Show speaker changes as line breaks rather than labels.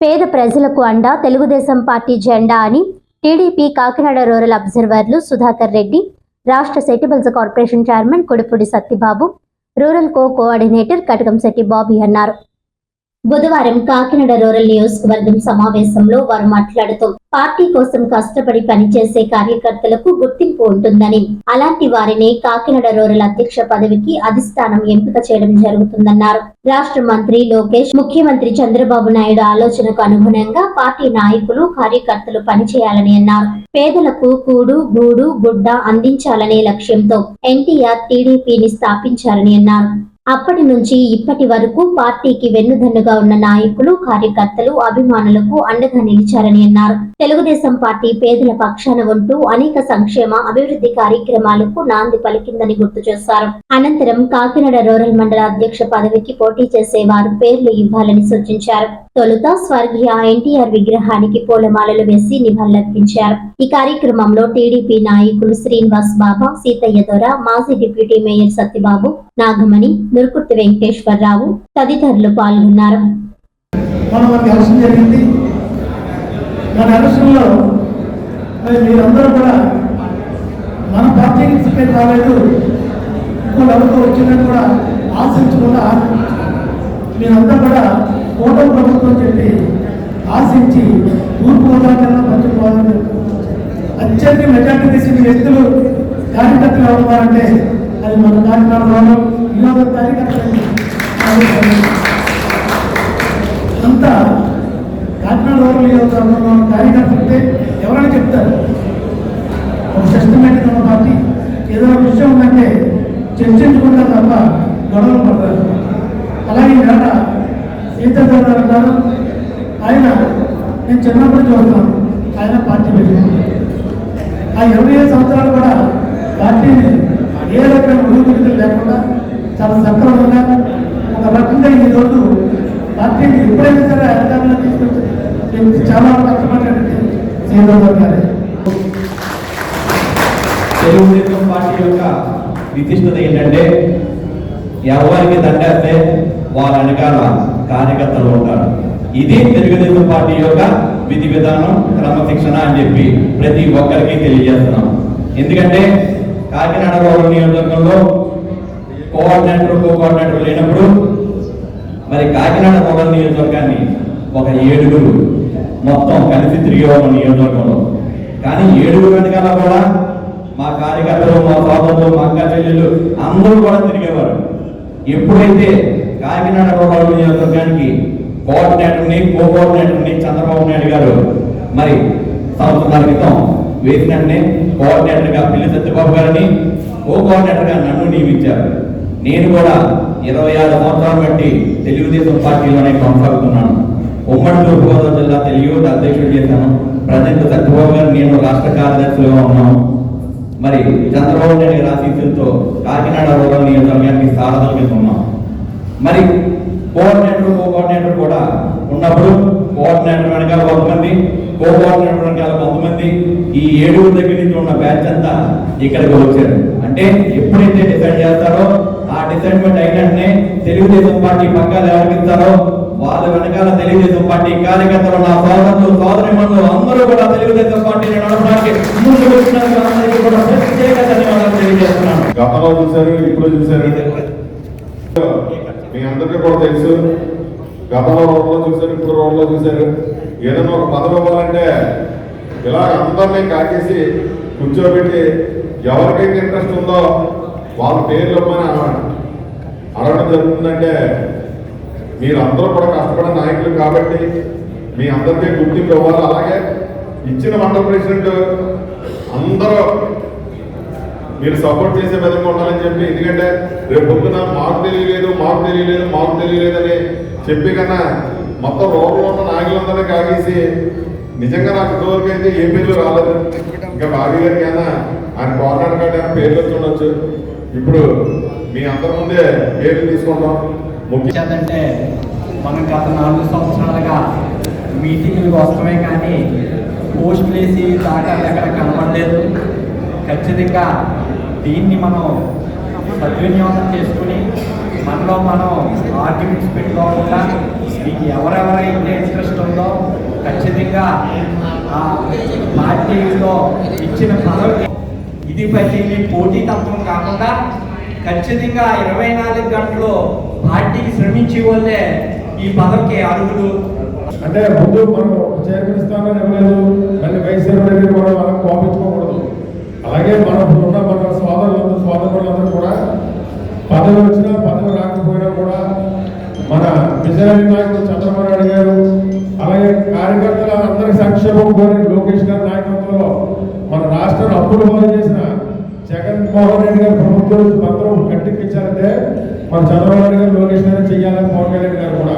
పేద ప్రజలకు అండా తెలుగుదేశం పార్టీ జెండా అని టీడీపీ కాకినాడ రూరల్ అబ్జర్వర్లు సుధాకర్ రెడ్డి రాష్ట్ర సెటిబల్స్ corporation chairman Kodipudi Sattibabu rural co coordinator Katakamsetti Bobby అన్నారు. బుధవారం కాకినాడ రూరల్ నియోజకవర్గం సమావేశంలో వారు మాట్లాడుతూ పార్టీ కోసం కష్టపడి పనిచేసే కార్యకర్తలకు గుర్తింపు ఉంటుందని అలాంటి వారిని కాకినాడ రూరల్ అధ్యక్ష పదవికి అధిష్టానం ఎంపిక చేయడం జరుగుతుందన్నారు. రాష్ట్ర మంత్రి లోకేష్ ముఖ్యమంత్రి చంద్రబాబు నాయుడు ఆలోచనకు అనుగుణంగా పార్టీ నాయకులు కార్యకర్తలు పనిచేయాలని అన్నారు. పేదలకు కూడు గూడు గుడ్డ అందించాలనే లక్ష్యంతో ఎన్టీఆర్ టీడీపీని స్థాపించారని అన్నారు. అప్పటి నుంచి ఇప్పటి వరకు పార్టీకి వెన్నుదన్నుగా ఉన్న నాయకులు కార్యకర్తలు అభిమానులకు అండగా నిలిచారని అన్నారు. తెలుగుదేశం పార్టీ పేదల పక్షాన ఉంటూ అనేక సంక్షేమ అభివృద్ధి కార్యక్రమాలకు నాంది పలికిందని గుర్తు చేశారు. అనంతరం కాకినాడ రూరల్ మండల అధ్యక్ష పదవికి పోటీ చేసే వారు పేర్లు ఇవ్వాలని సూచించారు. తొలుత స్వర్గీయ ఎన్టీఆర్ విగ్రహానికి పూలమాలలు వేసి నివాళులర్పించారు. ఈ కార్యక్రమంలో టీడీపీ నాయకులు శ్రీనివాస్ బాబా సీతయ్య దొర మాజీ డిప్యూటీ మేయర్ సత్యబాబు నాగమణి దుర్కుర్తి వెంకటేశ్వరరావు తదితరులు పాల్గొన్నారు.
మన మీరందరూ కూడా మన పార్టీకి టికెట్ రాలేదు. ఇంకో ఎవరికో వచ్చిందని కూడా ఆశించకుండా మీరంతా కూడా కోటం ప్రభుత్వం చెప్పి ఆశించి తూర్పు గోదావరి పశ్చిమ గోదావరి అత్యంత మెజార్టీ తీసిన వ్యక్తులు కార్యకర్తలు ఎవరున్నారంటే అది మన కార్యక్రమంలో వినోద కార్యకర్తలు అంతా కాకినాడ రూరల్ నియోజకవర్గంలో కార్యకర్తలే ఎవరైనా చెప్తారు. ఒక సిస్టమేటిక్ ఉన్న పార్టీ ఏదైనా విషయం ఉందంటే చర్చించుకుంటారు తప్ప గొడవలు పడతారు. అలాగే నేట సీతారాం గారు ఆయన నేను చిన్నప్పుడు చూస్తున్నాను ఆయన పార్టీ పెట్టాను ఆ ఇరవై ఐదు సంవత్సరాలు కూడా పార్టీని ఏ రకమైన ఊపిరితులు లేకుండా చాలా సక్రమంగా ఒక ఈరోజు పార్టీని ఎప్పుడైనా సరే అధికారంలో తీసుకొచ్చి చాలా కష్టపడినటువంటి శ్రీరామ్ గారు
తెలుగుదేశం పార్టీ యొక్క విశిష్టత ఏంటంటే ఎవరికి దండేస్తే వాళ్ళ వెనకాల కార్యకర్తలు ఉంటారు. ఇది తెలుగుదేశం పార్టీ యొక్క విధి విధానం క్రమశిక్షణ అని చెప్పి ప్రతి ఒక్కరికి తెలియజేస్తున్నాం. ఎందుకంటే కాకినాడ గౌరవ నియోజకవర్గంలో కోఆర్డినేటర్ కో కోఆర్డినేటర్ లేనప్పుడు మరి కాకినాడ మొదల నియోజకవర్గాన్ని ఒక ఏడుగురు మొత్తం కలిసి తిరిగేవాళ్ళం నియోజకవర్గంలో. కానీ ఏడుగురు వెనకాల కూడా మా కార్యకర్తలు మా సోదరులు మా అక్క చెల్లెలు అందరూ కూడా తిరిగేవారు. ఎప్పుడైతే కాకినాడ రూరల్ నియోజకవర్గానికి కోఆర్డినేటర్ని కో కోఆర్డినేటర్ని చంద్రబాబు నాయుడు గారు మరి సంవత్సరాల క్రితం వేసినట్టునే కోఆర్డినేటర్గా పిల్లి సత్యబాబు గారిని కో కోఆర్డినేటర్గా నన్ను నియమించారు. నేను కూడా ఇరవై ఆరు సంవత్సరాలు బట్టి తెలుగుదేశం పార్టీలోనే కొనసాగుతున్నాను. ఉమ్మడి తూర్పుగోదావరి జిల్లా తెలుగు అధ్యక్షుడు చేశాను. ప్రజెంట్ చంద్రబాబు గారు నేను రాష్ట్ర కార్యదర్శిగా ఉన్నాను. మరి చంద్రబాబు నాయుడు గారి ఆశీస్సులతో కాకినాడ రూరల్ నియోజకవర్గానికి సారథం కింద మరి కోఆర్డినేటర్ కో కోఆర్డినేటర్ కూడా ఉన్నప్పుడు కోఆర్డినేటర్ వెనకాల కొంతమంది కో కోఆర్డినేటర్ వెనకాల కొంతమంది ఈ ఏడుగురు దగ్గర నుంచి ఉన్న బ్యాచ్ అంతా ఇక్కడికి వచ్చారు. అంటే ఎప్పుడైతే డిసైడ్ చేస్తారో డిసైడ్మెంట్ అయినట్నే తెలుగుదేశం పార్టీ పగ్గాలు ఎవరికిస్తారో వాళ్ళ వెనకాల తెలుగుదేశం పార్టీ కార్యకర్తలు నా సోదరులు సోదరి అందరూ కూడా తెలుగుదేశం పార్టీని నడపడానికి ముందుకు వచ్చినందుకు అందరికీ కూడా ప్రత్యేక ధన్యవాదాలు తెలియజేస్తున్నాను.
గతంలో చూశారు ఇప్పుడు చూశారు. మీ అందరికీ కూడా తెలుసు గతంలో రోడ్లో చూశారు ఇప్పుడు రోడ్లో చూశారు. ఏదైనా ఒక పదవి ఇవ్వాలంటే ఇలా అందరినీ కాకేసి కూర్చోబెట్టి ఎవరికైతే ఇంట్రెస్ట్ ఉందో వాళ్ళ పేర్లు ఇవ్వమని అన్నాడు అడగడం జరుగుతుందంటే మీరందరూ కూడా కష్టపడే నాయకులు కాబట్టి మీ అందరికీ గుర్తింపు ఇవ్వాలి. అలాగే ఇచ్చిన మండల ప్రెసిడెంట్ అందరూ మీరు సపోర్ట్ చేసే విధంగా ఉండాలని చెప్పి ఎందుకంటే రేపు పొద్దున మాకు తెలియలేదు మాకు తెలియలేదు మాకు తెలియలేదు అని చెప్పి కన్నా మొత్తం రోడ్లో ఉన్న నాయకులందరినీ కాగేసి నిజంగా నాకు ఇంతవరకు అయితే ఏ పేర్లు రాలేదు. ఇంకా బాబీ గారికి అయినా ఆయన కోఆర్డినేటర్ కార్డు అయినా పేర్లు వచ్చి ఉండొచ్చు ఇప్పుడు మీ అందరి ముందే పేర్లు తీసుకుంటాం?
ముఖ్యంటే మనం గత నాలుగు సంవత్సరాలుగా మీటింగ్ల కోసమే కానీ పోస్ట్ వేసి దాకా ఎక్కడ కనపడలేదు ఖచ్చితంగా దీన్ని మనం సద్వినియోగం చేసుకుని మనలో మనం ఆర్గ్యుమెంట్స్ పెట్టుకోకుండా మీకు ఎవరెవరైతే ఇంట్రెస్ట్ ఉందో ఖచ్చితంగా ఆ పార్టీలో ఇచ్చిన పదవి ఇది పట్టి పోటీ తత్వం కాకుండా ఖచ్చితంగా ఇరవై నాలుగు గంటలు పార్టీకి శ్రమించే వాళ్ళే ఈ పదవికి అర్హులు.
అంటే ముందు మనం చైర్మన్ స్థానం ఇవ్వలేదు మళ్ళీ వైస్ చైర్మన్ దగ్గర మనం మనం కోపించుకోకూడదు అలాగే మన ఉన్న మన సోదరులందరూ సోదరులందరూ కూడా పదవి వచ్చినా పదవి రాకపోయినా కూడా మన విజయనగరం నాయకుడు చంద్రబాబు నాయుడు గారు అలాగే కార్యకర్తల అందరి సంక్షేమం కోరి లోకేష్ గారి నాయకత్వంలో మన రాష్ట్రాన్ని అప్పులు పాలు చేసిన జగన్మోహన్ రెడ్డి గారు ప్రభుత్వం నుంచి కట్టిపించారంటే మన చంద్రబాబు నాయుడు గారు లోకేష్ గారు చేయాలని పవన్ కళ్యాణ్ గారు కూడా.